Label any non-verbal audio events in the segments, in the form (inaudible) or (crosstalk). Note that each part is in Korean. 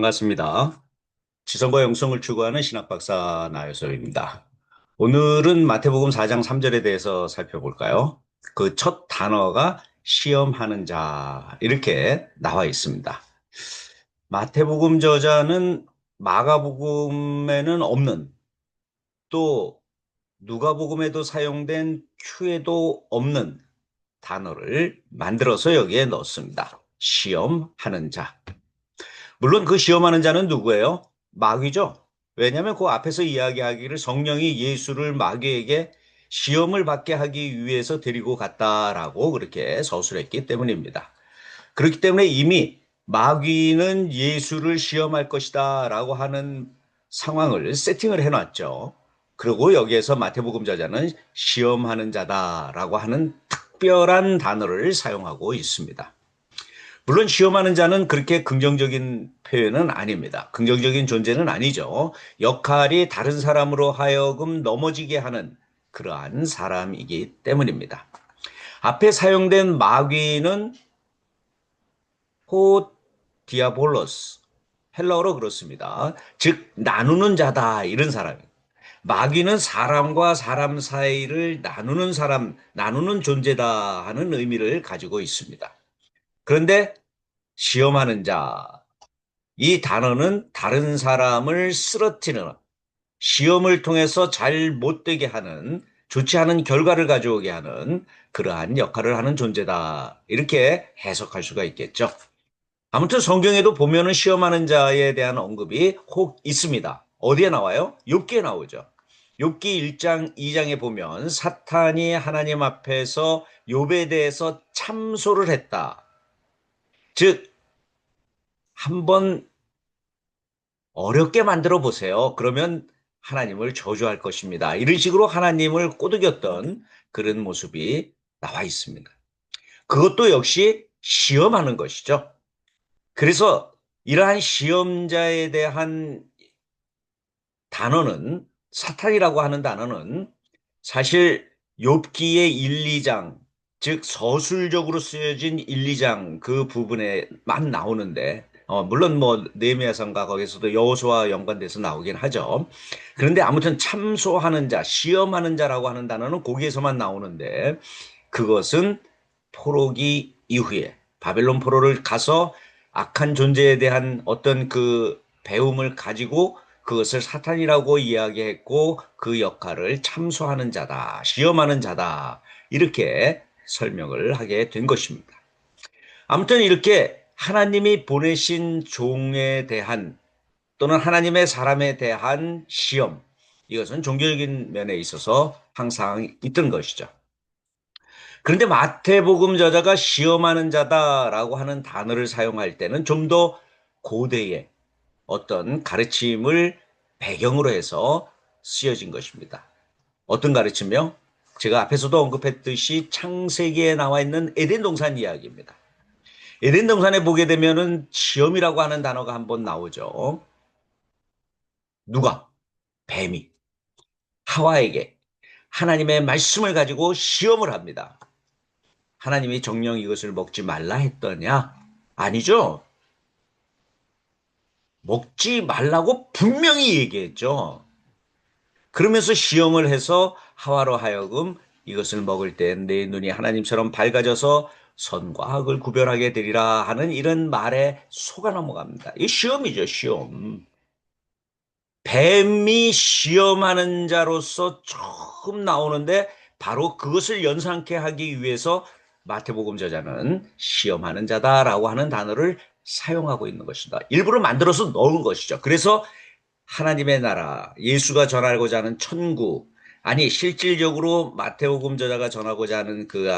반갑습니다. 지성과 영성을 추구하는 신학박사 나요섭입니다. 오늘은 마태복음 4장 3절에 대해서 살펴볼까요? 그 첫 단어가 시험하는 자 이렇게 나와 있습니다. 마태복음 저자는 마가복음에는 없는 또 누가복음에도 사용된 큐에도 없는 단어를 만들어서 여기에 넣습니다. 시험하는 자. 물론 그 시험하는 자는 누구예요? 마귀죠. 왜냐하면 그 앞에서 이야기하기를 성령이 예수를 마귀에게 시험을 받게 하기 위해서 데리고 갔다라고 그렇게 서술했기 때문입니다. 그렇기 때문에 이미 마귀는 예수를 시험할 것이다 라고 하는 상황을 세팅을 해놨죠. 그리고 여기에서 마태복음 자자는 시험하는 자다라고 하는 특별한 단어를 사용하고 있습니다. 물론 시험하는 자는 그렇게 긍정적인 표현은 아닙니다. 긍정적인 존재는 아니죠. 역할이 다른 사람으로 하여금 넘어지게 하는 그러한 사람이기 때문입니다. 앞에 사용된 마귀는 호 디아볼로스 헬라어로 그렇습니다. 즉 나누는 자다 이런 사람입니다. 마귀는 사람과 사람 사이를 나누는 사람, 나누는 존재다 하는 의미를 가지고 있습니다. 그런데 시험하는 자, 이 단어는 다른 사람을 쓰러뜨리는 시험을 통해서 잘 못되게 하는 좋지 않은 결과를 가져오게 하는 그러한 역할을 하는 존재다. 이렇게 해석할 수가 있겠죠. 아무튼 성경에도 보면은 시험하는 자에 대한 언급이 혹 있습니다. 어디에 나와요? 욥기에 나오죠. 욥기 1장 2장에 보면 사탄이 하나님 앞에서 욥에 대해서 참소를 했다. 즉 한번 어렵게 만들어 보세요. 그러면 하나님을 저주할 것입니다. 이런 식으로 하나님을 꼬드겼던 그런 모습이 나와 있습니다. 그것도 역시 시험하는 것이죠. 그래서 이러한 시험자에 대한 단어는 사탄이라고 하는 단어는 사실 욥기의 1, 2장 즉 서술적으로 쓰여진 1, 2장 그 부분에만 나오는데 어, 물론 뭐 네미야상가 거기서도 여호수와 연관돼서 나오긴 하죠. 그런데 아무튼 참소하는 자, 시험하는 자라고 하는 단어는 거기에서만 나오는데 그것은 포로기 이후에 바벨론 포로를 가서 악한 존재에 대한 어떤 그 배움을 가지고 그것을 사탄이라고 이야기했고 그 역할을 참소하는 자다, 시험하는 자다 이렇게 설명을 하게 된 것입니다. 아무튼 이렇게 하나님이 보내신 종에 대한 또는 하나님의 사람에 대한 시험, 이것은 종교적인 면에 있어서 항상 있던 것이죠. 그런데 마태복음 저자가 시험하는 자다라고 하는 단어를 사용할 때는 좀 더 고대의 어떤 가르침을 배경으로 해서 쓰여진 것입니다. 어떤 가르침이요? 제가 앞에서도 언급했듯이 창세기에 나와 있는 에덴 동산 이야기입니다. 에덴 동산에 보게 되면은 시험이라고 하는 단어가 한번 나오죠. 누가? 뱀이 하와에게 하나님의 말씀을 가지고 시험을 합니다. 하나님이 정령 이것을 먹지 말라 했더냐? 아니죠. 먹지 말라고 분명히 얘기했죠. 그러면서 시험을 해서 하와로 하여금 이것을 먹을 때 내 눈이 하나님처럼 밝아져서 선과 악을 구별하게 되리라 하는 이런 말에 속아 넘어갑니다. 이 시험이죠, 시험. 뱀이 시험하는 자로서 처음 나오는데 바로 그것을 연상케 하기 위해서 마태복음 저자는 시험하는 자다라고 하는 단어를 사용하고 있는 것이다. 일부러 만들어서 넣은 것이죠. 그래서 하나님의 나라, 예수가 전하고자 하는 천국, 아니 실질적으로 마태복음 저자가 전하고자 하는 그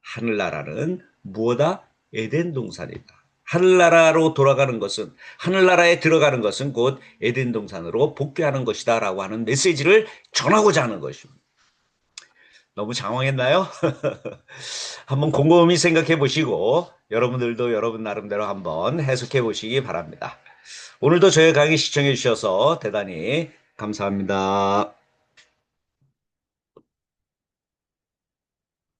하늘나라는 무엇다? 에덴 동산이다. 하늘나라로 돌아가는 것은 하늘나라에 들어가는 것은 곧 에덴 동산으로 복귀하는 것이다라고 하는 메시지를 전하고자 하는 것입니다. 너무 장황했나요? (laughs) 한번 곰곰이 생각해 보시고 여러분들도 여러분 나름대로 한번 해석해 보시기 바랍니다. 오늘도 저희 강의 시청해 주셔서 대단히 감사합니다.